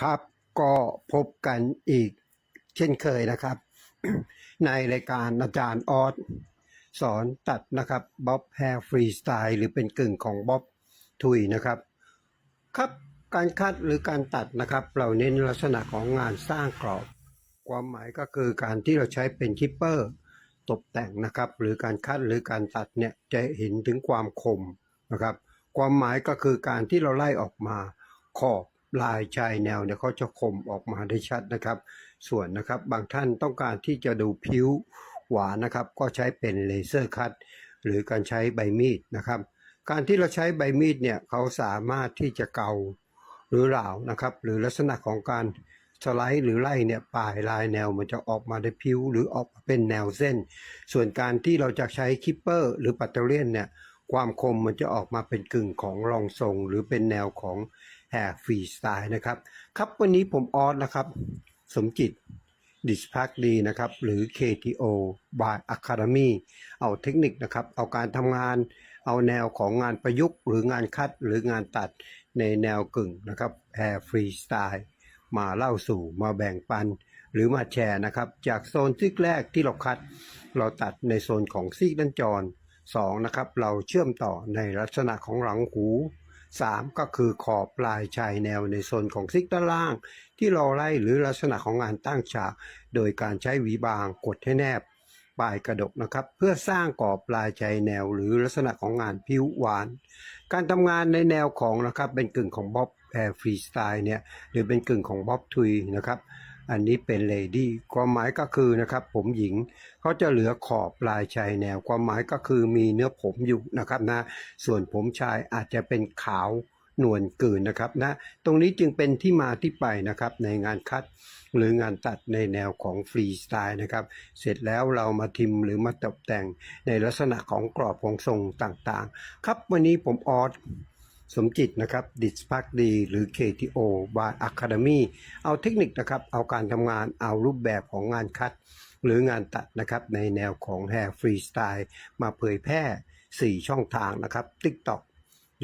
ครับก็พบกันอีกเช่นเคยนะครับ ในรายการอาจารย์ออสสอนตัดนะครับบ๊อบแฮร์ฟรีสไตล์หรือเป็นกึ่งของบ๊อบทุยนะครับ ครับการคัดหรือการตัดนะครับ เราเน้นลักษณะของงานสร้างกรอบ ความหมายก็คือการที่เราใช้เป็นคิปเปอร์ตกแต่งนะครับ หรือการคัดหรือการตัดเนี่ยจะเห็นถึงความคมนะครับ ความหมายก็คือการที่เราไล่ออกมาขอบ ลายชายแนวเนี่ยเขาจะคมออกมาได้ชัดนะครับ ส่วนนะครับบางท่านต้องการที่จะดูผิวหวานนะครับ ก็ใช้เป็นเลเซอร์คัตหรือการใช้ใบมีดนะครับ การที่เราใช้ใบมีดเนี่ยเขาสามารถที่จะเกาหรือเหลานะครับ หรือลักษณะของการสไลด์หรือไล่เนี่ยปลายลายแนวมันจะออกมาได้ผิวหรือออกมาเป็นแนวเส้น ส่วนการที่เราจะใช้คิปเปอร์หรือปัตเตอร์เลียนเนี่ย ความคมมันจะออกมาเป็นกึ่งของรองทรง หรือเป็นแนวของแฮร์ฟรีสไตล์นะครับ ครับวันนี้ผมออสนะครับ สมจิตดิสพักดีนะครับ หรือ KTO by Academy เอาเทคนิคนะครับ เอาการทำงาน เอาแนวของงานประยุกต์ หรืองานคัดหรืองานตัดในแนวกึ่งนะครับ Air Freestyle มาเล่าสู่มาแบ่งปัน หรือมาแชร์นะครับ จากโซนซีกแรกที่เราคัด เราตัดในโซนของซีกด้านจร สองนะครับเราเชื่อมต่อในลักษณะของหลังหู 3 ก็คือขอบปลายชายแนวในโซนของซิกด้านล่าง ที่เราไล่หรือลักษณะของงานตั้งฉาก โดยการใช้หวีบางกดให้แนบปลายกระดกนะครับ เพื่อสร้างกรอบปลายชายแนวหรือลักษณะของงานผิวหวาน การทำงานในแนวของนะครับเป็นกึ่งของบ๊อบแอร์ฟรีสไตล์เนี่ยหรือเป็นกึ่งของบ๊อบทุยนะครับ อันนี้เป็นเลดี้ความหมายก็คือนะครับผมหญิงเขาจะเหลือขอบปลายชายแนว ความหมายก็คือมีเนื้อผมอยู่นะครับนะส่วนผมชายอาจจะเป็นขาวนวลกินนะครับนะตรงนี้จึงเป็นที่มาที่ไปนะครับในงานคัดหรืองานตัดในแนวของฟรีสไตล์นะครับเสร็จแล้วเรามาทิมหรือมาตกแต่งในลักษณะของกรอบของทรงต่างๆ ครับวันนี้ผมออส สมจิตนะครับดิสพักดี หรือ KTO by Academy เอาเทคนิคนะครับเอาการทำงานเอารูปแบบของงานคัด หรืองานตัดนะครับในแนวของ Hair Freestyle มาเผยแพร่ 4 ช่องทางนะครับ TikTok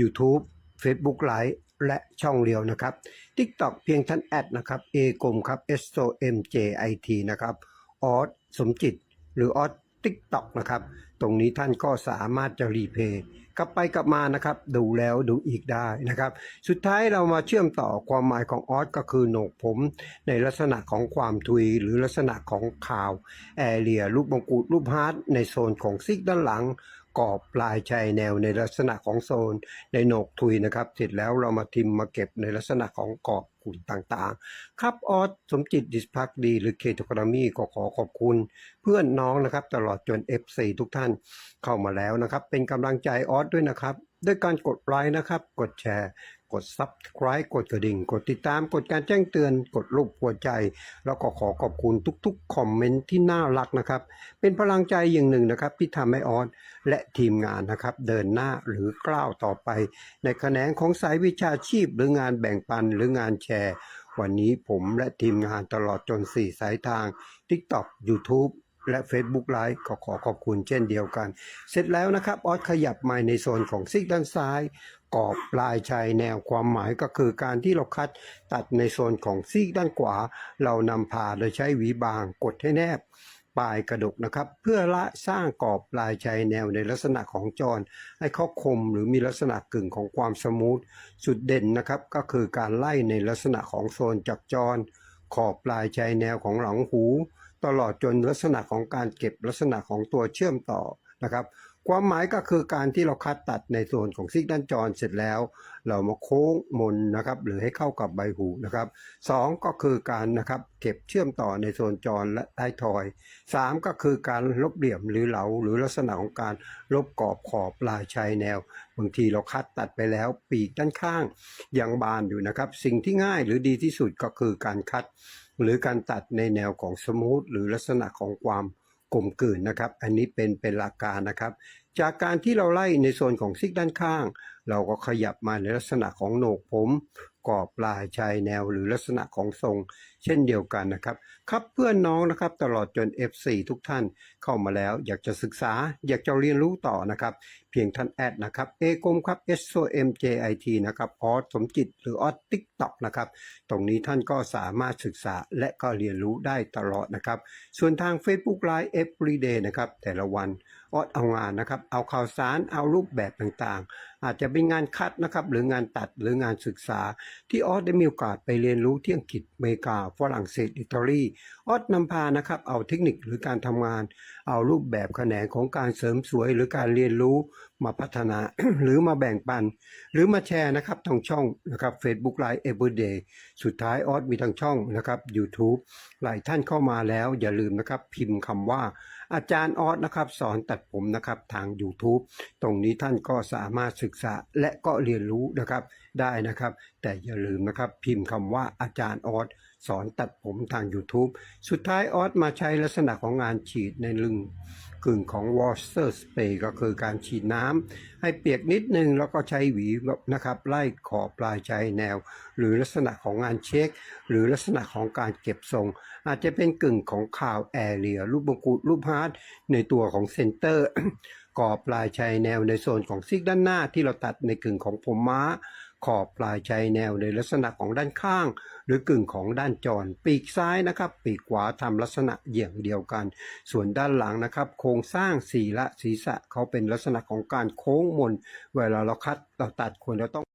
YouTube Facebook Live และช่องเรียวนะครับ TikTok เพียงท่านแอดนะครับ A กลมครับ S O M J I T นะครับออสสมจิต หรือออส TikTok นะครับ ตรงนี้ท่านก็สามารถจะรีเพย์กลับไปกลับมานะครับ ดูแล้วดูอีกได้นะครับ สุดท้ายเรามาเชื่อมต่อความหมายของออสก็คือโหนกผม ในลักษณะของความทุยหรือลักษณะของข่าวแอเรียรูปมงกุฎรูปฮาร์ดในโซนของซิกด้านหลังกรอบปลายชายแนวในลักษณะของโซนในโหนกทุยนะครับ เสร็จแล้วเรามาทิมมาเก็บในลักษณะของกรอบุ่นต่างๆ ครับออสสมจิตดิสพักดี หรือเคทกรามีก็ขอขอบคุณ เพื่อนน้องนะครับตลอดจน FC ทุกท่านเข้ามาแล้วนะครับ เป็นกำลังใจออสด้วยนะครับ ด้วยการกดไลค์นะครับ กดแชร์ กด Subscribe กดกระดิ่ง กดติดตาม กดการแจ้งเตือน กดรูปหัวใจ แล้วก็ขอขอบคุณทุกๆ คอมเมนต์ที่น่ารักนะครับ เป็นพลังใจอย่างหนึ่งนะครับที่ทำให้ออสและทีมงานนะครับ เดินหน้าหรือกล้าวต่อไป ในแขนงของสายวิชาชีพ หรืองานแบ่งปันหรืองานแชร์ วันนี้ผมและทีมงานตลอดจน 4 สายทาง TikTok YouTube และ Facebook Live ก็ขอขอบคุณเช่นเดียวกัน เสร็จแล้วนะครับออสขยับมาในโซนของซีกด้านซ้ายกรอบปลายชายแนวความหมายก็คือการที่เราคัดตัดในโซนของซีกด้านขวา เรานำผ่าโดยใช้หวีบางกดให้แนบปลายกระดกนะครับ เพื่อละสร้างกรอบปลายชายแนวในลักษณะของจร ให้เขาคมหรือมีลักษณะกึ่งของความสมูทสุดเด่นนะครับก็คือการไล่ในลักษณะของโซนจับจร ขอบปลายชายแนวของหลังหู ตลอดจนลักษณะของการเก็บลักษณะของตัวเชื่อมต่อนะครับ ความหมายก็คือการที่เราคัดตัดในส่วนของซิกด้านจรเสร็จแล้ว เรามาโค้งมนนะครับหรือให้เข้ากับใบหูนะครับสองก็คือการนะครับเก็บเชื่อมต่อในโซนจรและท้ายทอยสามก็คือการลบเหลี่ยมหรือเหลาหรือลักษณะของการลบกรอบขอบปลายชายแนว บางทีเราคัดตัดไปแล้วปีกด้านข้างยังบานอยู่นะครับ สิ่งที่ง่ายหรือดีที่สุดก็คือการคัด หรือการตัดในแนวของสมูทหรือลักษณะของความ กลมกลืนนะครับ อันนี้เป็นเป็นหลักการนะครับ จากการที่เราไล่ในโซนของซิกด้านข้าง เราก็ขยับมาในลักษณะของโหนกผมกรอบลายชายแนวหรือลักษณะของทรง เช่นเดียวกันนะครับ ครับเพื่อนน้องนะครับตลอดจน F4 ทุกท่านเข้ามาแล้ว อยากจะศึกษาอยากจะเรียนรู้ต่อนะครับ เพียงท่านแอดนะครับเอกมครับ S O M J I T นะครับออสสมจิตหรือออสติ๊กต็อกนะครับ ตรงนี้ท่านก็สามารถศึกษาและก็เรียนรู้ได้ตลอดนะครับ ส่วนทาง Facebook Live Everyday นะครับแต่ละวันออสเอางานนะครับเอาข่าวสารเอารูปแบบต่างๆ อาจจะเป็นงานคัดนะครับหรืองานตัดหรืองานศึกษา ที่ออสได้มีโอกาสไปเรียนรู้ที่อังกฤษอเมริกาฝรั่งเศสอิตาลีออสนำพานะครับเอาเทคนิคหรือการทำงาน เอารูปแบบแขนงของการเสริมสวย หรือการเรียนรู้มาพัฒนาหรือมาแบ่งปัน หรือมาแชร์นะครับทางช่องนะครับ Facebook Live Everyday สุดท้ายออสมีทางช่องนะครับ YouTube หลายท่านเข้ามาแล้วอย่าลืมนะครับพิมพ์คำว่า อาจารย์ออสนะครับสอนตัดผมนะครับทาง YouTube ตรงนี้ท่านก็สามารถศึกษาและก็เรียนรู้นะครับ ได้นะครับ แต่อย่าลืมนะครับพิมพ์คำว่าอาจารย์ออสสอนตัดผมทาง YouTube สุดท้ายออสมาใช้ลักษณะของงานฉีดในลึงกึ่งของ water spray ก็คือการฉีดน้ำให้เปียกนิดนึงแล้วก็ใช้หวีนะครับไล่ขอบปลายชายแนว หรือลักษณะของงานเช็ค หรือลักษณะของการเก็บทรง อาจจะเป็นกึ่งของข่าวแอเรียรูปมงกุฎรูปฮาร์ดในตัวของเซนเตอร์กรอบปลายชายแนวในโซนของซิกด้านหน้าที่เราตัดในกึ่งของผมม้า ขอบปลายชายแนวในลักษณะของด้านข้าง หรือกึ่งของด้านจร ปีกซ้ายนะครับ ปีกขวาทำลักษณะเหยี่ยงเดียวกัน ส่วนด้านหลังนะครับ โครงสร้างสีละศีรษะเขาเป็นลักษณะของการโค้งมน เวลาเราคัดเราตัดควรเราต้อง